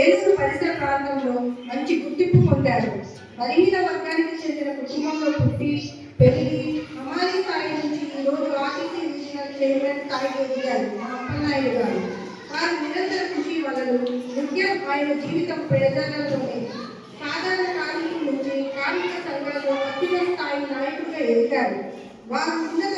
ఏలూరు పరిసర ప్రాంతంలో మంచి గుర్తింపు పొందారు. బలహీన వర్గానికి చెందిన కుటుంబంలో పుట్టి పెరిగి హమాలి స్థాయి నుంచి ఈరోజు ఆర్టీసీ రీజనల్ చైర్మన్ స్థాయికి ఎదిగారు మా అప్పన్నాయుడు గారు. వారి నిరంతర కృషి వలన నృత్యం ఆయన జీవితం ప్రజలలోనే సాధారణ కార్మికుల నుంచి కార్మిక సంఘాల్లో అత్యున్నత స్థాయి నాయకుడిగా ఎదిగారు. వారు ఉన్నత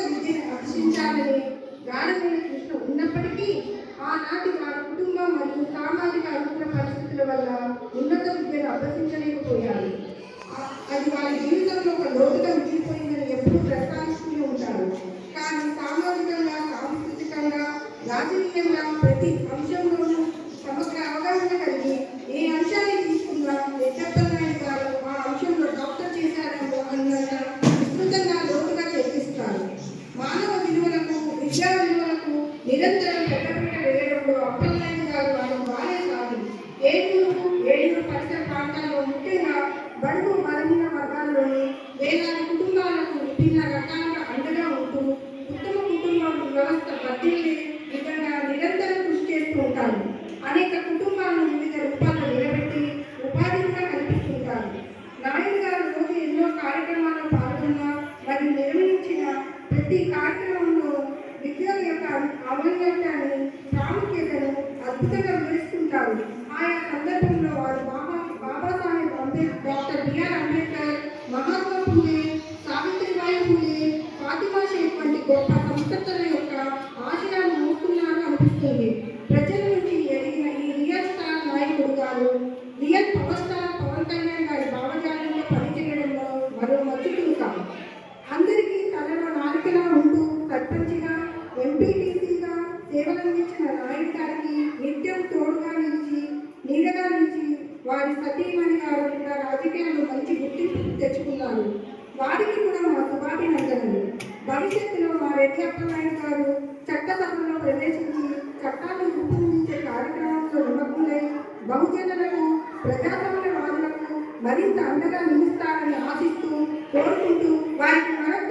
వల్ల ఉన్నత విద్యను అభ్యసించలేకపోయారు అది వారి జీవితంలో ఒక లోతుగా మిగిలిపోయిందని ఎప్పుడూ ప్రస్తావిస్తూనే ఉంటారు. కానీ సామాజికంగా సాంస్కృతికంగా రాజకీయంగా ప్రతి అంశంలోనూ సమగ్ర అవగాహన కలిగి ఏ అంశాన్ని తీసుకున్నా ఎద్దప్పనాయుడు గారు ఆ అంశంలో డాక్టర్ చేశారని అన్నంత విస్తృతంగా లోతుగా చర్చిస్తారు. మానవ విలువలకు విద్యా విలువలకు నిరంతరం పెట్టబడి వేయడంలో అప్పలనాయుడు గారు ఆయన వారే సాగి ఏలూరు ఏలూరు పరిసర ప్రాంతాల్లో బడుగు బలహీన వర్గాల్లోని వేలాది కుటుంబాలకు విభిన్న రకాలుగా అండగా ఉంటూ ఉత్తమ కుటుంబ వ్యవస్థ బదిలీ విధంగా నిరంతరం కృషి చేస్తూ ఉంటారు. అనేక కుటుంబాలను వివిధ రూపాల్లో నిలబెట్టి ఉపాధి కూడా కల్పిస్తుంటారు. నాయుడు గారు రోజు ఎన్నో కార్యక్రమాల్లో పాల్గొన్న మరియు నిర్వహించిన ప్రతి కార్యక్రమంలో విద్య యొక్క ఔన్నత్యాన్ని ప్రాముఖ్యతను అద్భుతంగా వివరిస్తుంటారు. ఆయా సందర్భంలో ఫూలే సావిత్రిబాయి ఫూలే ఫాతిమా షేక్ వంటి గొప్ప సంస్కర్తల యొక్క ఆశయాలు మోస్తున్నారు అనిపిస్తుంది. ప్రజల నుంచి ఎదిగిన ఈ రియల్ స్టార్ నాయకుడు గారు real power star Pawan Kalyan గారి భావజాలంలో పనిచేయడంలో మరో మచ్చుతులు కాదు. అందరికీ తనలో నాలుకలా ఉంటూ సర్పంచిగా ఎంపీటీసీగా సేవలందించిన నాయుడు గారికి నిత్యం తోడుగా నిలిచి నీడగా నిలిచి వారి సతీమణి కాదు. వారికి కూడా మా శుభాభినందనలు భవిష్యత్తులో మా రెడ్డి అప్పలనాయుడు గారు చట్టసభలో ప్రవేశించి చట్టాన్ని రూపొందించే కార్యక్రమంలో నిమగ్నులై బహుజనులకు ప్రజాస్వామ్యవాదులకు మరింత అండగా నిలుస్తారని ఆశిస్తూ కోరుకుంటూ వారికి మరొక